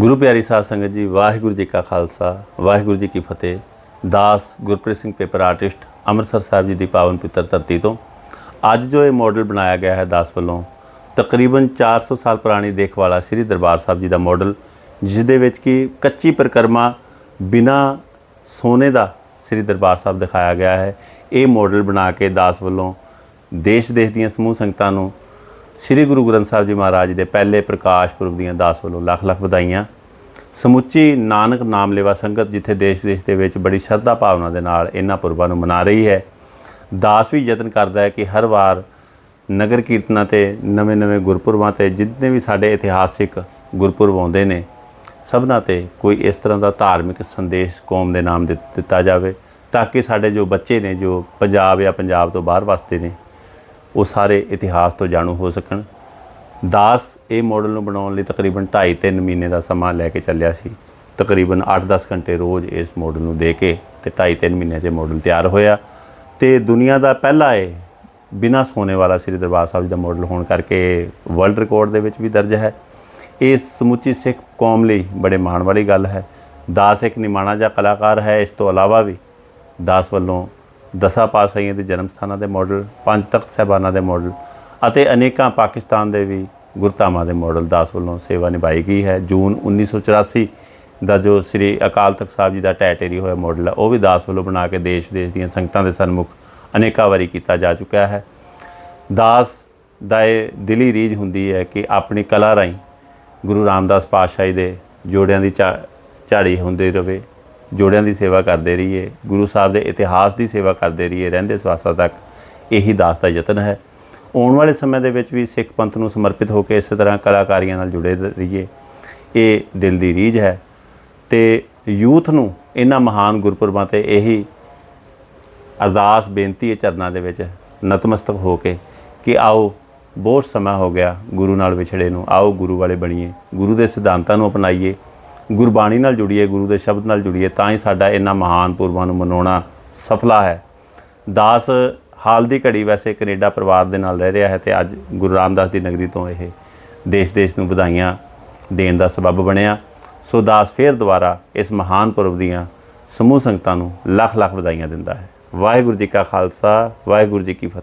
ਗੁਰੂ ਪਿਆਰੀ ਸਾਧ ਸੰਗਤ ਜੀ, ਵਾਹਿਗੁਰੂ ਜੀ ਕਾ ਖਾਲਸਾ, ਵਾਹਿਗੁਰੂ ਜੀ ਕੀ ਫਤਿਹ। ਦਾਸ ਗੁਰਪ੍ਰੀਤ ਸਿੰਘ ਪੇਪਰ ਆਰਟਿਸਟ ਅੰਮ੍ਰਿਤਸਰ ਸਾਹਿਬ ਜੀ ਦੀ ਪਾਵਨ ਪਿੱਤਰ ਧਰਤੀ ਤੋਂ। ਅੱਜ ਜੋ ਇਹ ਮਾਡਲ ਬਣਾਇਆ ਗਿਆ ਹੈ ਦਾਸ ਵੱਲੋਂ, ਤਕਰੀਬਨ 400 ਸਾਲ ਪੁਰਾਣੀ ਦੇਖਵਾਲਾ ਸ੍ਰੀ ਦਰਬਾਰ ਸਾਹਿਬ ਜੀ ਦਾ ਮਾਡਲ ਜਿਸ ਦੇ ਵਿੱਚ ਕਿ ਕੱਚੀ ਪ੍ਰਕਰਮਾ ਬਿਨਾ ਸੋਨੇ ਦਾ ਸ੍ਰੀ ਦਰਬਾਰ ਸਾਹਿਬ ਦਿਖਾਇਆ ਗਿਆ ਹੈ। ਇਹ ਮਾਡਲ ਬਣਾ ਕੇ ਦਾਸ ਵੱਲੋਂ ਦੇਸ਼ ਦੇਸ਼ ਦੀਆਂ ਸਮੂਹ ਸੰਗਤਾਂ ਨੂੰ ਸ੍ਰੀ ਗੁਰੂ ਗ੍ਰੰਥ ਸਾਹਿਬ ਜੀ ਮਹਾਰਾਜ ਦੇ ਪਹਿਲੇ ਪ੍ਰਕਾਸ਼ ਪੁਰਬ ਦੀਆਂ ਦਾਸ ਵੱਲੋਂ ਲੱਖ ਲੱਖ ਵਧਾਈਆਂ। ਸਮੁੱਚੀ ਨਾਨਕ ਨਾਮ ਲੇਵਾ ਸੰਗਤ ਜਿੱਥੇ ਦੇਸ਼ ਵਿਦੇਸ਼ ਦੇ ਵਿੱਚ ਬੜੀ ਸ਼ਰਧਾ ਭਾਵਨਾ ਦੇ ਨਾਲ ਇਹਨਾਂ ਪੁਰਬਾਂ ਨੂੰ ਮਨਾ ਰਹੀ ਹੈ, ਦਾਸ ਵੀ ਯਤਨ ਕਰਦਾ ਹੈ ਕਿ ਹਰ ਵਾਰ ਨਗਰ ਕੀਰਤਨਾਂ ਤੇ, ਨਵੇਂ-ਨਵੇਂ ਗੁਰਪੁਰਬਾਂ ਤੇ ਜਿੰਨੇ ਵੀ ਸਾਡੇ ਇਤਿਹਾਸਿਕ ਗੁਰਪੁਰਬ ਆਉਂਦੇ ਨੇ, ਸਭਨਾਂ ਤੇ ਕੋਈ ਇਸ ਤਰ੍ਹਾਂ ਦਾ ਧਾਰਮਿਕ ਸੰਦੇਸ਼ ਕੌਮ ਦੇ ਨਾਮ ਦਿੱਤ- ਦਿੱਤਾ ਜਾਵੇ, ਤਾਂ ਕਿ ਸਾਡੇ ਜੋ ਬੱਚੇ ਨੇ, ਜੋ ਪੰਜਾਬ ਜਾਂ ਪੰਜਾਬ ਤੋਂ ਬਾਹਰ ਵਸਦੇ ਨੇ ਉਹ ਸਾਰੇ ਇਤਿਹਾਸ ਤੋਂ ਜਾਣੂ ਹੋ ਸਕਣ। ਦਾਸ ਇਹ ਮਾਡਲ ਨੂੰ ਬਣਾਉਣ ਲਈ ਤਕਰੀਬਨ 2.5-3 ਮਹੀਨੇ ਦਾ ਸਮਾਂ ਲੈ ਕੇ ਚੱਲਿਆ ਸੀ। ਤਕਰੀਬਨ 8-10 ਘੰਟੇ ਰੋਜ਼ ਇਸ ਮਾਡਲ ਨੂੰ ਦੇ ਕੇ ਤੇ 2.5-3 ਮਹੀਨਿਆਂ 'ਚ ਇਹ ਮਾਡਲ ਤਿਆਰ ਹੋਇਆ। ਤੇ ਦੁਨੀਆ ਦਾ ਪਹਿਲਾ ਇਹ ਬਿਨਾ ਸੋਨੇ ਵਾਲਾ ਸ੍ਰੀ ਦਰਬਾਰ ਸਾਹਿਬ ਜੀ ਦਾ ਮਾਡਲ ਹੋਣ ਕਰਕੇ ਵਰਲਡ ਰਿਕਾਰਡ ਦੇ ਵਿੱਚ ਵੀ ਦਰਜ ਹੈ। ਇਹ ਸਮੁੱਚੀ ਸਿੱਖ ਕੌਮ ਲਈ ਬੜੇ ਮਾਣ ਵਾਲੀ ਗੱਲ ਹੈ। ਦਾਸ ਇੱਕ ਨਿਮਾਣਾ ਜਿਹਾ ਕਲਾਕਾਰ ਹੈ, ਇਸ ਤੋਂ ਇਲਾਵਾ ਵੀ ਦਾਸ ਵੱਲੋਂ ਦਸਾਂ ਪਾਤਸ਼ਾਹੀਆਂ ਦੇ ਜਨਮ ਸਥਾਨਾਂ ਦੇ ਮਾਡਲ ਪੰਜ ਤਖਤ ਸਾਹਿਬਾਨਾਂ ਦੇ ਮਾਡਲ ਅਤੇ ਅਨੇਕਾਂ ਪਾਕਿਸਤਾਨ ਦੇ ਵੀ ਗੁਰਧਾਮਾਂ ਦੇ ਮਾਡਲ ਦਾਸ ਵੱਲੋਂ ਸੇਵਾ ਨਿਭਾਈ ਗਈ ਹੈ। ਜੂਨ 1984 ਦਾ ਜੋ ਸ੍ਰੀ ਅਕਾਲ ਤਖਤ ਸਾਹਿਬ ਜੀ ਦਾ ਟੈਟੇਰੀ ਹੋਇਆ ਮਾਡਲ ਹੈ, ਉਹ ਵੀ ਦਾਸ ਵੱਲੋਂ ਬਣਾ ਕੇ ਦੇਸ਼ ਦੇਸ਼ ਦੀਆਂ ਸੰਗਤਾਂ ਦੇ ਸਨਮੁਖ ਅਨੇਕਾਂ ਵਾਰੀ ਕੀਤਾ ਜਾ ਚੁੱਕਿਆ ਹੈ। ਦਾਸ ਦਾ ਇਹ ਦਿਲੀ ਰੀਝ ਹੁੰਦੀ ਹੈ ਕਿ ਆਪਣੀ ਕਲਾ ਰਾਹੀਂ ਗੁਰੂ ਰਾਮਦਾਸ ਪਾਤਸ਼ਾਹੀ ਦੇ ਜੋੜਿਆਂ ਦੀ ਝਾ- ਝਾੜੀ ਹੁੰਦੀ ਰਹੇ। ਜੋੜਿਆਂ ਦੀ ਸੇਵਾ ਕਰਦੇ ਰਹੀਏ, ਗੁਰੂ ਸਾਹਿਬ ਦੇ ਇਤਿਹਾਸ ਦੀ ਸੇਵਾ ਕਰਦੇ ਰਹੀਏ, ਰਹਿੰਦੇ ਸਵਾਸਾਂ ਤੱਕ ਇਹੀ ਦਾਸ ਦਾ ਯਤਨ ਹੈ। ਆਉਣ ਵਾਲੇ ਸਮੇਂ ਦੇ ਵਿੱਚ ਵੀ ਸਿੱਖ ਪੰਥ ਨੂੰ ਸਮਰਪਿਤ ਹੋ ਕੇ ਇਸੇ ਤਰ੍ਹਾਂ ਕਲਾਕਾਰੀਆਂ ਨਾਲ ਜੁੜੇ ਰਹੀਏ। ਇਹ ਦਿਲ ਦੀ ਰੀਝ ਹੈ ਤੇ ਯੂਥ ਨੂੰ ਇਹਨਾਂ ਮਹਾਨ ਗੁਰਪੁਰਬਾਂ ਤੇ ਇਹੀ ਅਰਦਾਸ, ਬੇਨਤੀ ਹੈ ਚਰਨਾਂ ਦੇ ਵਿੱਚ ਨਤਮਸਤਕ ਹੋ ਕੇ ਕਿ ਆਓ, ਬਹੁਤ ਸਮਾਂ ਹੋ ਗਿਆ ਗੁਰੂ ਨਾਲ ਵਿਛੜੇ ਨੂੰ, ਆਓ ਗੁਰੂ ਵਾਲੇ ਬਣੀਏ, ਗੁਰੂ ਦੇ ਸਿਧਾਂਤਾਂ ਨੂੰ ਅਪਣਾਈਏ। ਗੁਰਬਾਣੀ ਨਾਲ ਜੁੜੀਏ, ਗੁਰੂ ਦੇ ਸ਼ਬਦ ਨਾਲ ਜੁੜੀਏ, ਤਾਂ ਹੀ ਸਾਡਾ ਇਹਨਾਂ ਮਹਾਨ ਪੁਰਬਾਂ ਨੂੰ ਮਨਾਉਣਾ ਸਫਲਾ ਹੈ। ਦਾਸ ਹਾਲ ਦੀ ਘੜੀ ਵੈਸੇ ਕੈਨੇਡਾ ਪਰਿਵਾਰ ਦੇ ਨਾਲ ਰਹਿ ਰਿਹਾ ਹੈ ਤੇ ਅੱਜ ਗੁਰੂ ਰਾਮਦਾਸ ਦੀ ਨਗਰੀ ਤੋਂ ਇਹ ਦੇਸ਼-ਦੇਸ਼ ਨੂੰ ਵਧਾਈਆਂ ਦੇਣ ਦਾ ਸਬਬ ਬਣਿਆ। ਸੋ ਦਾਸ ਫੇਰ ਦੁਬਾਰਾ ਇਸ ਮਹਾਨ ਪੁਰਬ ਦੀਆਂ ਸਮੂਹ ਸੰਗਤਾਂ ਨੂੰ ਲੱਖ ਲੱਖ ਵਧਾਈਆਂ ਦਿੰਦਾ ਹੈ। ਵਾਹਿਗੁਰੂ ਜੀ ਕਾ ਖਾਲਸਾ, ਵਾਹਿਗੁਰੂ ਜੀ ਕੀ ਫਤਿਹ।